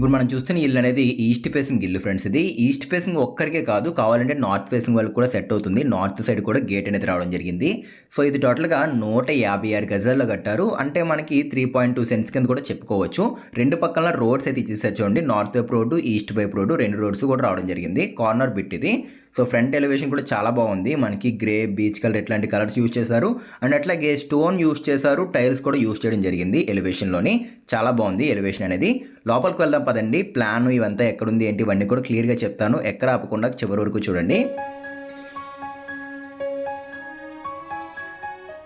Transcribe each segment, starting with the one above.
ఇప్పుడు మనం చూస్తున్న ఇల్లు అనేది ఈస్ట్ ఫేసింగ్ ఇల్లు ఫ్రెండ్స్ ఇది. ఈస్ట్ ఫేసింగ్ ఒక్కరికే కాదు కావాలంటే నార్త్ ఫేసింగ్ వాళ్ళకి కూడా సెట్ అవుతుంది. నార్త్ సైడ్ కూడా గేట్ అనేది రావడం జరిగింది. సో ఇది టోటల్గా నూట యాభై ఆరు గజాల్లో కట్టారు. అంటే మనకి త్రీ పాయింట్ టూ సెంట్స్ కింద కూడా చెప్పుకోవచ్చు. రెండు పక్కన రోడ్స్ అయితే ఇచ్చేసారు చూడండి. నార్త్ వైపు రోడ్డు ఈస్ట్ వైపు రోడ్డు రెండు రోడ్స్ కూడా రావడం జరిగింది. కార్నర్ బిట్ ఇది. సో ఫ్రంట్ ఎలివేషన్ కూడా చాలా బాగుంది. మనకి గ్రే బీచ్ కలర్ ఇట్లాంటి కలర్స్ యూజ్ చేశారు. అండ్ అట్లాగే స్టోన్ యూజ్ చేశారు. టైల్స్ కూడా యూజ్ చేయడం జరిగింది ఎలివేషన్లోని చాలా బాగుంది ఎలివేషన్ అనేది. లోపలికి వెళ్దాం పదండి. ప్లాన్ ఇవంతా ఎక్కడుంది ఏంటి ఇవన్నీ కూడా క్లియర్గా చెప్తాను. ఎక్కడ ఆపకుండా చివరి వరకు చూడండి.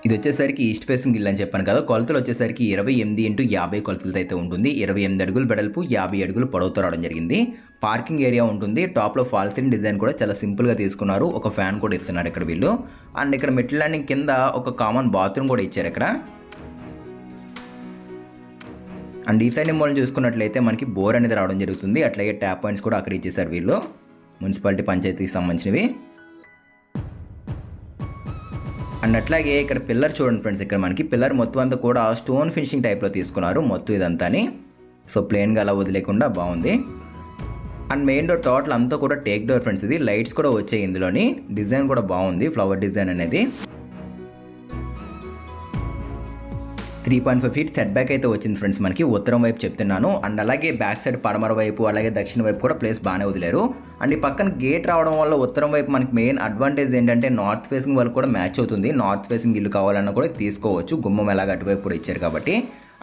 ఇది వచ్చేసరికి ఈస్ట్ ఫేసింగ్ ఇల్లు అని చెప్పాను కదా. కొలతలు వచ్చేసరికి ఇరవై ఎనిమిది ఇంటూ యాభై కొలతలతో అయితే ఉంటుంది. ఇరవై ఎనిమిది అడుగులు వెడల్పు యాభై అడుగులు పొడవుతో రావడం జరిగింది. పార్కింగ్ ఏరియా ఉంటుంది. టాప్లో ఫాల్ సీలింగ్ డిజైన్ కూడా చాలా సింపుల్గా తీసుకున్నారు. ఒక ఫ్యాన్ కూడా ఇస్తున్నారు ఇక్కడ వీళ్ళు. అండ్ ఇక్కడ మెట్ల ల్యాండింగ్ కింద ఒక కామన్ బాత్రూమ్ కూడా ఇచ్చారు ఇక్కడ. అండ్ ఈ సైడ్ మూలం చూసుకున్నట్లయితే మనకి బోర్ అనేది రావడం జరుగుతుంది. అట్లాగే ట్యాప్ పాయింట్స్ కూడా అక్కడ ఇచ్చేసారు వీళ్ళు. మున్సిపాలిటీ పంచాయతీకి సంబంధించినవి. అండ్ అట్లాగే ఇక్కడ పిల్లర్ చూడండి ఫ్రెండ్స్ ఇక్కడ మనకి పిల్లర్ మొత్తం అంతా కూడా స్టోన్ ఫినిషింగ్ టైప్లో తీసుకున్నారు. మొత్తం ఇదంతాని. సో ప్లెయిన్గా అలా వదిలేకుండా బాగుంది. అండ్ మెయిన్ డోర్ టోటల్ అంతా కూడా టేక్ డోర్ ఫ్రెండ్స్ ఇది. లైట్స్ కూడా వచ్చాయి ఇందులోని. డిజైన్ కూడా బాగుంది. ఫ్లవర్ డిజైన్ అనేది. Three point five feet set back అయితే వచ్చింది ఫ్రెండ్స్ మనకి. ఉత్తరం వైపు చెప్తున్నాను. అండ్ అలాగే బ్యాక్ సైడ్ పడమర వైపు అలాగే దక్షిణ వైపు కూడా ప్లేస్ బాగానే వదిలేరు. అండ్ ఈ పక్కన గేట్ రావడం వల్ల ఉత్తరం వైపు మనకి మెయిన్ అడ్వాంటేజ్ ఏంటంటే నార్త్ ఫేసింగ్ వరకు కూడా మ్యాచ్ అవుతుంది. నార్త్ ఫేసింగ్ ఇల్లు కావాలన్నా కూడా తీసుకోవచ్చు. గుమ్మం ఎలాగ అటువైపు కూడా ఇచ్చారు కాబట్టి.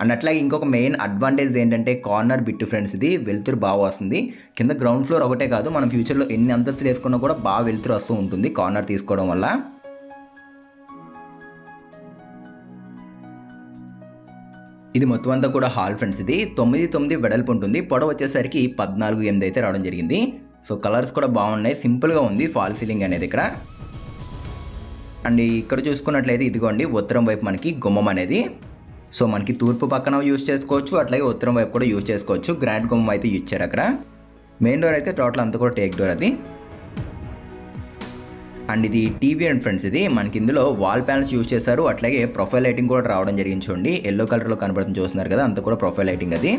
అండ్ అట్లాగే ఇంకొక మెయిన్ అడ్వాంటేజ్ ఏంటంటే కార్నర్ బిట్టు ఫ్రెండ్స్ ఇది. వెలుతురు బాగా వస్తుంది. కింద గ్రౌండ్ ఫ్లోర్ ఒకటే కాదు. మనం ఫ్యూచర్లో ఎన్ని అంతస్తులు వేసుకున్నా కూడా బాగా వెలుతురు వస్తూ ఉంటుంది కార్నర్ తీసుకోవడం వల్ల. ఇది మొత్తం అంతా కూడా హాల్ ఫ్రెండ్స్ ఇది. తొమ్మిది తొమ్మిది వెడల్పు ఉంటుంది పొడవ వచ్చేసరికి పద్నాలుగు ఎనిమిది అయితే రావడం జరిగింది. సో కలర్స్ కూడా బాగున్నాయి. సింపుల్గా ఉంది ఫాల్ సీలింగ్ అనేది ఇక్కడ. అండ్ ఇక్కడ చూసుకున్నట్లయితే ఇదిగోండి ఉత్తరం వైపు మనకి గుమ్మం అనేది. సో మనకి తూర్పు పక్కన యూజ్ చేసుకోవచ్చు. అట్లాగే ఉత్తరం వైపు కూడా యూజ్ చేసుకోవచ్చు. గ్రాండ్ గుమ్మం అయితే ఇచ్చారు అక్కడ. మెయిన్ డోర్ అయితే టోటల్ అంతా కూడా టేక్ డోర్ అది. అండ్ ఇది టీవీ అండ్ ఫ్రెండ్స్ ఇది మనకి ఇందులో వాల్ ప్యానల్స్ యూజ్ చేశారు. అట్లాగే ప్రొఫైల్ లైటింగ్ కూడా రావడం జరిగింది చూడండి. ఎల్లో కలర్లో కనబడుతుంది చూస్తున్నారు కదా అంత కూడా ప్రొఫైల్ లైటింగ్ అది.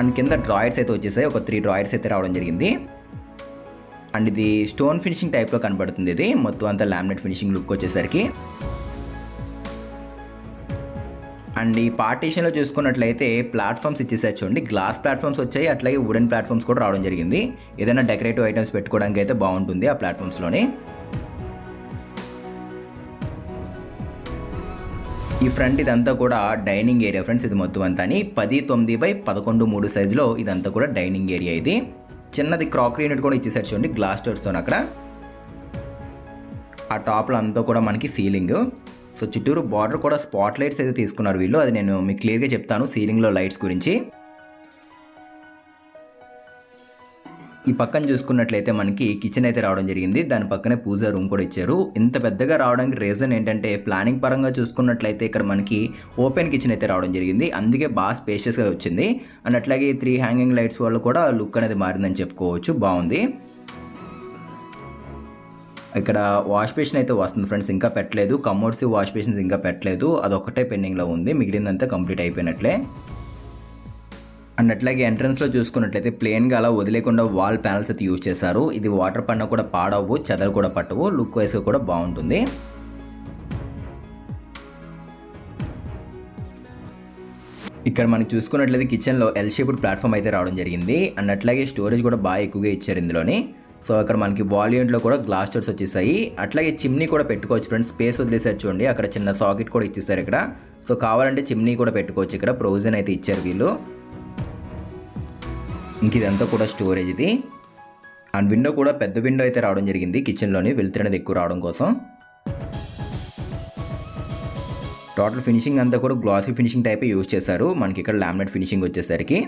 అండ్ కింద డ్రాయర్స్ అయితే వచ్చేసాయి ఒక త్రీ డ్రాయర్స్ అయితే రావడం జరిగింది. అండ్ ఇది స్టోన్ ఫినిషింగ్ టైప్లో కనబడుతుంది ఇది మొత్తం అంతా లామినేట్ ఫినిషింగ్ లుక్ వచ్చేసరికి. అండ్ ఈ పార్టీషన్లో చూసుకున్నట్లయితే ప్లాట్ఫామ్స్ ఇచ్చేసారు చూడండి. గ్లాస్ ప్లాట్ఫామ్స్ వచ్చాయి అట్లాగే వుడెన్ ప్లాట్ఫామ్స్ కూడా రావడం జరిగింది. ఏదైనా డెకరేటివ్ ఐటమ్స్ పెట్టుకోవడానికి అయితే బాగుంటుంది ఆ ప్లాట్ఫామ్స్లోనే. ఈ ఫ్రంట్ ఇదంతా కూడా డైనింగ్ ఏరియా ఫ్రెండ్స్ ఇది మొత్తం అంతా అని. పది తొమ్మిది బై పదకొండు మూడు సైజులో ఇదంతా కూడా డైనింగ్ ఏరియా ఇది. చిన్నది క్రాకరీ యూనిట్ కూడా ఇచ్చేసారు చూడండి గ్లాస్ డోర్స్తో అక్కడ. ఆ టాప్లో అంతా కూడా మనకి సీలింగ్. సో చుట్టూరు బార్డర్ కూడా స్పాట్ లైట్స్ అయితే తీసుకున్నారు వీళ్ళు. అది నేను మీకు క్లియర్గా చెప్తాను సీలింగ్లో లైట్స్ గురించి. ఈ పక్కన చూసుకున్నట్లయితే మనకి కిచెన్ అయితే రావడం జరిగింది. దాని పక్కనే పూజ రూమ్ కూడా ఇచ్చారు. ఇంత పెద్దగా రావడానికి రీజన్ ఏంటంటే ప్లానింగ్ పరంగా చూసుకున్నట్లయితే ఇక్కడ మనకి ఓపెన్ కిచెన్ అయితే రావడం జరిగింది. అందుకే బాగా స్పేషియస్గా వచ్చింది. అండ్ అట్లాగే త్రీ హ్యాంగింగ్ లైట్స్ వల్ల కూడా లుక్ అనేది మారిందని చెప్పుకోవచ్చు. బాగుంది. ఇక్కడ వాష్ బేసిన్ అయితే వస్తుంది ఫ్రెండ్స్ ఇంకా పెట్టలేదు. కమోడ్స్ వాష్ బేసిన్స్ ఇంకా పెట్టలేదు. అదొక్కటే పెండింగ్లో ఉంది. మిగిలిందంతా కంప్లీట్ అయిపోయినట్లే. అండ్ అట్లాగే ఎంట్రన్స్లో చూసుకున్నట్లయితే ప్లెయిన్గా అలా వదిలేకుండా వాల్ ప్యానల్స్ అయితే యూజ్ చేశారు. ఇది వాటర్ పడినా కూడా పాడవు చెదలు కూడా పట్టవు. లుక్ వైస్గా కూడా బాగుంటుంది. ఇక్కడ మనం చూసుకున్నట్లయితే కిచెన్లో ఎల్ షేప్డ్ ప్లాట్ఫామ్ అయితే రావడం జరిగింది. అండ్ అట్లాగే స్టోరేజ్ కూడా బాగా ఎక్కువగా ఇచ్చారు ఇందులోని. సో అక్కడ మనకి వాల్యూంట్లో కూడా గ్లాస్ డోర్స్ వచ్చేసాయి. అట్లాగే చిమ్నీ కూడా పెట్టుకోవచ్చు ఫ్రెండ్స్. స్పేస్ వదిలేసారు చూడండి. అక్కడ చిన్న సాకెట్ కూడా ఇచ్చేసారు ఇక్కడ. సో కావాలంటే చిమ్నీ కూడా పెట్టుకోవచ్చు ఇక్కడ. ప్రొవిజన్ అయితే ఇచ్చారు వీళ్ళు. ఇంక ఇదంతా కూడా స్టోరేజ్ ఇది. అండ్ విండో కూడా పెద్ద విండో అయితే రావడం జరిగింది. కిచెన్లోని వెళ్తున్నది ఎక్కువ రావడం కోసం. టోటల్ ఫినిషింగ్ అంతా కూడా గ్లాసీ ఫినిషింగ్ టైప్ యూజ్ చేశారు. మనకి ఇక్కడ లామినేట్ ఫినిషింగ్ వచ్చేసరికి.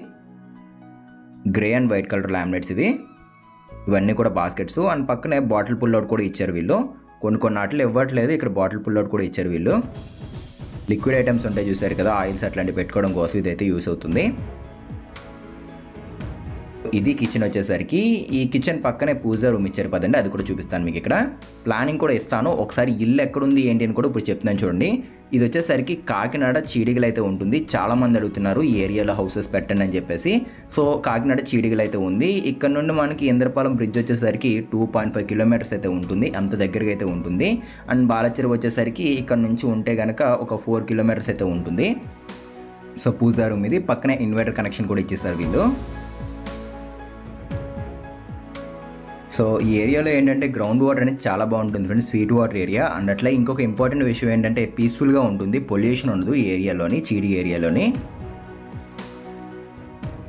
Grey and white colour laminates ఇవి. ఇవన్నీ కూడా బాస్కెట్స్ అండ్ పక్కనే బాటిల్ పుల్అవుట్ కూడా ఇచ్చారు వీళ్ళు. కొన్ని కొన్ని ఆటలు ఇవ్వట్లేదు ఇక్కడ బాటిల్ పుల్అవుట్ కూడా ఇచ్చారు వీళ్ళు. లిక్విడ్ ఐటమ్స్ ఉంటాయి చూసారు కదా ఆయిల్స్ అట్లాంటివి పెట్టుకోవడం కోసం ఇదైతే యూస్ అవుతుంది. ఇది కిచెన్ వచ్చేసరికి ఈ కిచెన్ పక్కనే పూజ రూమ్ ఇచ్చారు పదండి అది కూడా చూపిస్తాను మీకు ఇక్కడ. ప్లానింగ్ కూడా ఇస్తాను. ఒకసారి ఇల్లు ఎక్కడుంది ఏంటి అని కూడా ఇప్పుడు చెప్తున్నాను చూడండి. ఇది వచ్చేసరికి కాకినాడ చీడిగలు అయితే ఉంటుంది చాలామంది అడుగుతున్నారు ఈ ఏరియాలో హౌసెస్ పెట్టండి అని చెప్పేసి. సో కాకినాడ చీడిగలు అయితే ఉంది. ఇక్కడ నుండి మనకి ఇంద్రపాలెం బ్రిడ్జ్ వచ్చేసరికి టూ పాయింట్ ఫైవ్ కిలోమీటర్స్ అయితే ఉంటుంది. అంత దగ్గరగా అయితే ఉంటుంది. అండ్ బాలచెరు వచ్చేసరికి ఇక్కడ నుంచి ఉంటే కనుక ఒక ఫోర్ కిలోమీటర్స్ అయితే ఉంటుంది. సో పూజా రూమ్ ఇది. పక్కనే ఇన్వర్టర్ కనెక్షన్ కూడా ఇచ్చేసారు వీళ్ళు. సో ఈ ఏరియాలో ఏంటంటే గ్రౌండ్ వాటర్ అనేది చాలా బాగుంటుంది friends sweet water area and అట్లా ఇంకొక ఇంపార్టెంట్ విషయం ఏంటంటే పీస్ఫుల్గా ఉంటుంది పొల్యూషన్ ఉండదు ఈ ఏరియాలోని చీడి ఏరియాలోని.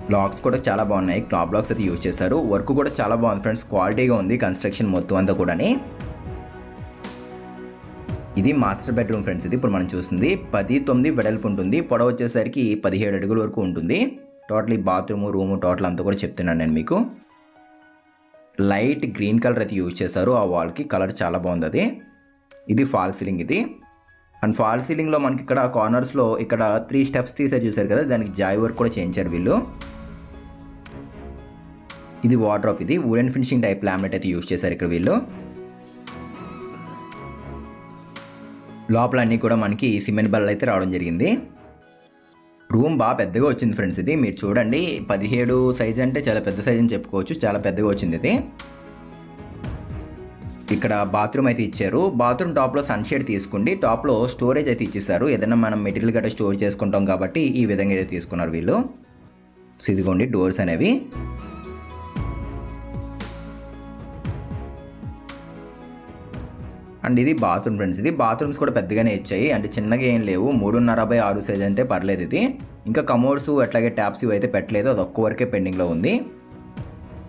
బ్లాక్స్ కూడా చాలా బాగున్నాయి క్లాప్ బ్లాక్స్ అయితే యూజ్ చేస్తారు వర్క్ కూడా చాలా బాగుంది ఫ్రెండ్స్ క్వాలిటీగా ఉంది కన్స్ట్రక్షన్ మొత్తం అంతా కూడాని. ఇది మాస్టర్ బెడ్రూమ్ ఫ్రెండ్స్ ఇది ఇప్పుడు మనం చూస్తుంది. పది తొమ్మిది వెడల్పు ఉంటుంది పొడవ వచ్చేసరికి పదిహేడు అడుగుల వరకు ఉంటుంది. టోటల్ ఈ బాత్రూమ్ రూము టోటల్ అంతా కూడా చెప్తున్నాను నేను మీకు. లైట్ గ్రీన్ కలర్ అయితే యూజ్ చేశారు. ఆ వాల్కి కలర్ చాలా బాగుంది అది ఇది ఫాల్ సీలింగ్ ఇది. అండ్ ఫాల్ సీలింగ్లో మనకి ఇక్కడ కార్నర్స్లో ఇక్కడ త్రీ స్టెప్స్ తీసే చూసారు కదా? దానికి జాయ్ వర్క్ కూడా చేయించారు వీళ్ళు. ఇది వాటర్ ఇది. వుడెన్ ఫినిషింగ్ టైప్ లామినేట్ అయితే యూజ్ చేశారు ఇక్కడ వీళ్ళు. లోపల అన్నీ కూడా మనకి సిమెంట్ బల్ల అయితే రావడం జరిగింది. రూమ్ బాగా పెద్దగా వచ్చింది ఫ్రెండ్స్ ఇది. మీరు చూడండి పదిహేడు సైజ్ అంటే చాలా పెద్ద సైజ్ అని చెప్పుకోవచ్చు. చాలా పెద్దగా వచ్చింది ఇది. ఇక్కడ బాత్రూమ్ అయితే ఇచ్చారు. బాత్రూమ్ టాప్లో సన్షేడ్ తీసుకోండి టాప్లో స్టోరేజ్ అయితే ఇచ్చేసారు ఏదైనా మనం మెటీరియల్ గట్రా స్టోర్ చేసుకుంటాం కాబట్టి ఈ విధంగా అయితే తీసుకున్నారు వీళ్ళు. ఇదిగోండి డోర్స్ అనేవి. అండ్ ఇది బాత్రూమ్ ఫ్రెండ్స్. ఇది బాత్రూమ్స్ కూడా పెద్దగానే ఇచ్చాయి. అంటే చిన్నగా ఏం లేవు. మూడున్నర బై ఆరు సైజ్ అంటే పర్లేదు ఇది. ఇంకా కమోడ్స్ అట్లాగే ట్యాప్స్ ఇవి అయితే పెట్టలేదు. అది ఒక్క వరకే పెండింగ్లో ఉంది.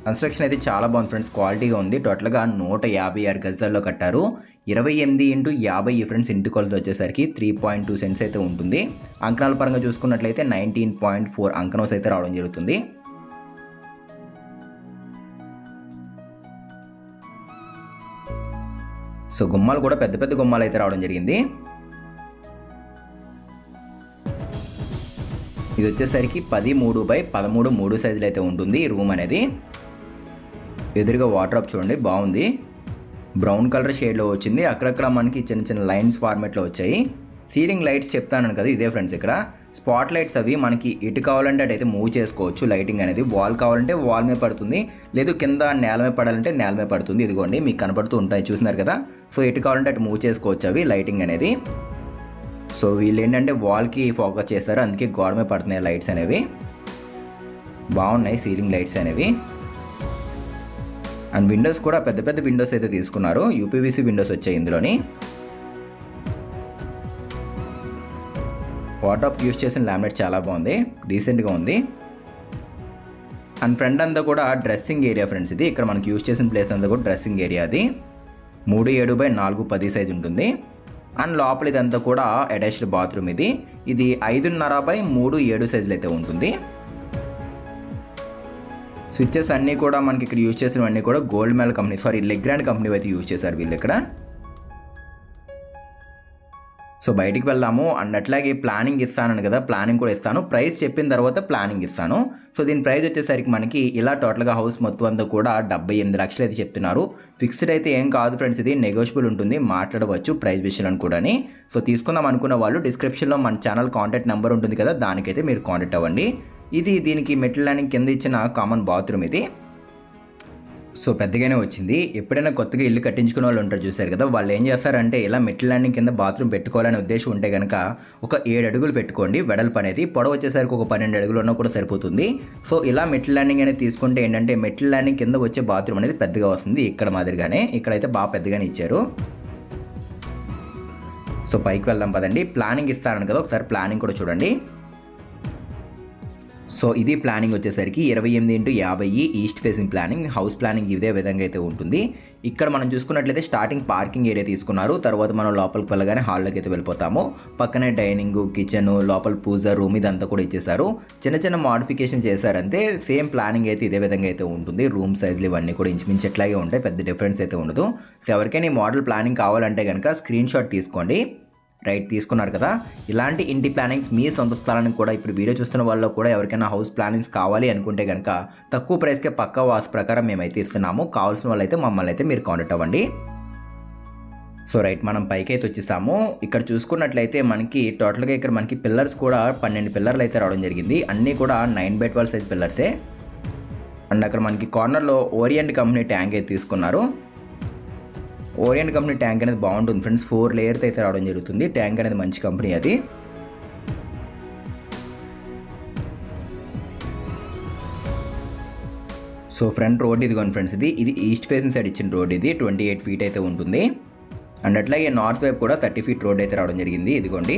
కన్స్ట్రక్షన్ అయితే చాలా బాగుంది ఫ్రెండ్స్. క్వాలిటీగా ఉంది. టోటల్గా నూట యాభై ఆరు గజాల్లో కట్టారు. ఇరవై ఎనిమిది ఇంటూ యాభై ఈ ఫ్రెండ్స్ ఇంటి కొలత వచ్చేసరికి త్రీ పాయింట్ టూ సెంట్స్ అయితే ఉంటుంది. అంకణాల పరంగా చూసుకున్నట్లయితే నైన్టీన్ పాయింట్ ఫోర్ అంకనోస్ అయితే రావడం జరుగుతుంది. సో గుమ్మాలు కూడా పెద్ద పెద్ద గుమ్మాలు అయితే రావడం జరిగింది ఇది వచ్చేసరికి పది మూడు బై పదమూడు మూడు సైజులు అయితే ఉంటుంది ఈ రూమ్ అనేది ఎదురుగా వాటర్ అప్ చూడండి బాగుంది బ్రౌన్ కలర్ షేడ్లో వచ్చింది అక్కడక్కడ మనకి చిన్న చిన్న లైన్స్ ఫార్మేట్లో వచ్చాయి సీలింగ్ లైట్స్ చెప్తాను కదా ఇదే ఫ్రెండ్స్ ఇక్కడ స్పాట్ లైట్స్ అవి మనకి ఎటు కావాలంటే అటు అయితే మూవ్ చేసుకోవచ్చు. లైటింగ్ అనేది వాల్ కావాలంటే వాల్ మీద పడుతుంది. లేదు కింద నేల మీద పడాలంటే నేల మీద పడుతుంది. ఇదిగోండి మీకు కనపడుతూ ఉంటాయి. చూసినారు కదా? సో ఎటు కావాలంటే అటు మూవ్ చేసుకోవచ్చు అవి లైటింగ్ అనేది. సో వీళ్ళు ఏంటంటే వాల్కి ఫోకస్ చేస్తారు అందుకే గోడ మీద పడుతున్నాయి లైట్స్ అనేవి. బాగున్నాయి సీలింగ్ లైట్స్ అనేవి. అండ్ విండోస్ కూడా పెద్ద పెద్ద విండోస్ అయితే తీసుకున్నారు. యూపీవీసీ విండోస్ వచ్చాయి ఇందులోని. వాటర్ యూస్ చేసిన లామినేట్ చాలా బాగుంది డీసెంట్గా ఉంది. అండ్ ఫ్రంట్ అంతా కూడా డ్రెస్సింగ్ ఏరియా ఫ్రెండ్స్ ఇది. ఇక్కడ మనకి యూస్ చేసిన ప్లేస్ అంతా కూడా డ్రెస్సింగ్ ఏరియా అది. మూడు ఏడు బై నాలుగు పది సైజ్ ఉంటుంది. అండ్ లోపల ఇదంతా కూడా అటాచ్డ్ బాత్రూమ్ ఇది. ఇది ఐదున్నర బై మూడు ఏడు సైజులు అయితే ఉంటుంది. స్విచ్చెస్ అన్నీ కూడా మనకి ఇక్కడ యూజ్ చేసినవన్నీ కూడా గోల్డ్ మెల్ కంపెనీ సారీ లెగ్రాండ్ కంపెనీ అయితే యూజ్ చేశారు వీళ్ళు ఇక్కడ. సో బయటికి వెళ్దాము అండ్ అట్లాగే ప్లానింగ్ ఇస్తాను కదా ప్లానింగ్ కూడా ఇస్తాను. ప్రైస్ చెప్పిన తర్వాత ప్లానింగ్ ఇస్తాను. సో దీని ప్రైస్ వచ్చేసరికి మనకి ఇలా టోటల్గా హౌస్ మొత్తం అంతా కూడా డెబ్బై ఎనిమిది లక్షలు అయితే చెప్తున్నారు. ఫిక్స్డ్ అయితే ఏం కాదు ఫ్రెండ్స్ ఇది నెగోషియబుల్ ఉంటుంది. మాట్లాడవచ్చు ప్రైస్ విషయాలను కూడా సో తీసుకుందాం అనుకున్న వాళ్ళు డిస్క్రిప్షన్లో మన ఛానల్ కాంటాక్ట్ నెంబర్ ఉంటుంది కదా దానికైతే మీరు కాంటాక్ట్ అవ్వండి. ఇది దీనికి మెట్ల ల్యాండింగ్ కింద ఇచ్చిన కామన్ బాత్రూమ్ ఇది. సో పెద్దగానే వచ్చింది. ఎప్పుడైనా కొత్తగా ఇల్లు కట్టించుకునే వాళ్ళు ఉంటారు చూసారు కదా వాళ్ళు ఏం చేస్తారంటే ఇలా మెట్ల ల్యాండింగ్ కింద బాత్రూమ్ పెట్టుకోవాలనే ఉద్దేశం ఉంటే కనుక ఒక ఏడు అడుగులు పెట్టుకోండి వెడల్పు అనేది. పొడవు వచ్చేసరికి ఒక పన్నెండు అడుగులు ఉన్నా కూడా సరిపోతుంది. సో ఇలా మెట్ల ల్యాండింగ్ అనేది తీసుకుంటే ఏంటంటే మెట్ల ల్యాండింగ్ కింద వచ్చే బాత్రూమ్ అనేది పెద్దగా వస్తుంది ఇక్కడ మాదిరిగానే. ఇక్కడైతే బాగా పెద్దగానే ఇచ్చారు. సో పైకి వెళ్దాం పదండి. ప్లానింగ్ ఇస్తారని కదా ఒకసారి ప్లానింగ్ కూడా చూడండి. సో ఇది ప్లానింగ్ వచ్చేసరికి ఇరవై ఎనిమిది ఇంటూ యాభై east facing planning house planning ఇదే విధంగా అయితే ఉంటుంది. ఇక్కడ మనం చూసుకున్నట్లయితే స్టార్టింగ్ పార్కింగ్ ఏరియా తీసుకున్నారు. తర్వాత మనం లోపలికి వెళ్ళగానే హాల్లోకి అయితే వెళ్ళిపోతాము. పక్కనే డైనింగ్ కిచెన్ లోపల పూజ రూమ్ ఇదంతా కూడా ఇచ్చేసారు చిన్న చిన్న మాడిఫికేషన్ చేశారంటే సేమ్ ప్లానింగ్ అయితే ఇదే విధంగా అయితే ఉంటుంది. రూమ్ సైజులు ఇవన్నీ కూడా ఇంచుమించు ఎట్లాగే ఉంటాయి. పెద్ద డిఫరెన్స్ అయితే ఉండదు. సో ఎవరికైనా ఈ మోడల్ ప్లానింగ్ కావాలంటే కనుక స్క్రీన్ షాట్ తీసుకోండి. రైట్ తీసుకున్నారు కదా. ఇలాంటి ఇంటి ప్లానింగ్స్ మీ సొంత స్థలానికి కూడా ఇప్పుడు వీడియో చూస్తున్న వాళ్ళు కూడా ఎవరికైనా హౌస్ ప్లానింగ్స్ కావాలి అనుకుంటే కనుక తక్కువ ప్రైస్కే పక్క వాస్ ప్రకారం మేమైతే ఇస్తున్నాము. కావాల్సిన వాళ్ళైతే మమ్మల్ని అయితే మీరు కాంటాక్ట్ అవ్వండి. సో రైట్ మనం పైకి అయితే వచ్చేసాము. ఇక్కడ చూసుకున్నట్లయితే మనకి టోటల్గా ఇక్కడ మనకి పిల్లర్స్ కూడా పన్నెండు పిల్లర్లు అయితే రావడం జరిగింది. అన్నీ కూడా నైన్ బై ట్వెల్వ్ సైజ్ పిల్లర్సే అండ్ అక్కడ మనకి కార్నర్లో ఓరియంట్ కంపెనీ ట్యాంక్ అయితే తీసుకున్నారు. ఓరియంట్ కంపెనీ ట్యాంక్ అనేది బాగుంటుంది ఫ్రెండ్స్ ఫోర్ లేయర్తో అయితే రావడం జరుగుతుంది. ట్యాంక్ అనేది మంచి కంపెనీ అది. సో ఫ్రంట్ రోడ్ ఇదిగోండి ఫ్రెండ్స్ ఇది. ఇది ఈస్ట్ ఫేసింగ్ సైడ్ ఇచ్చిన రోడ్ ఇది. ట్వంటీ ఎయిట్ ఫీట్ అయితే ఉంటుంది. అండ్ అట్లాగే నార్త్ వైపు కూడా థర్టీ ఫీట్ రోడ్ అయితే రావడం జరిగింది. ఇదిగోండి.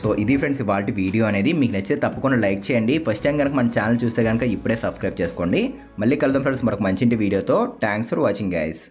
సో ఇది ఫ్రెండ్స్ ఇవాళ వీడియో అనేది. మీకు నచ్చితే తప్పకుండా లైక్ చేయండి. ఫస్ట్ టైం కనుక మన ఛానల్ చూస్తే కనుక ఇప్పుడే సబ్స్క్రైబ్ చేసుకోండి. మళ్ళీ కలుద్దాం ఫ్రెండ్స్ మరొక మంచి వీడియోతో. Thanks for watching guys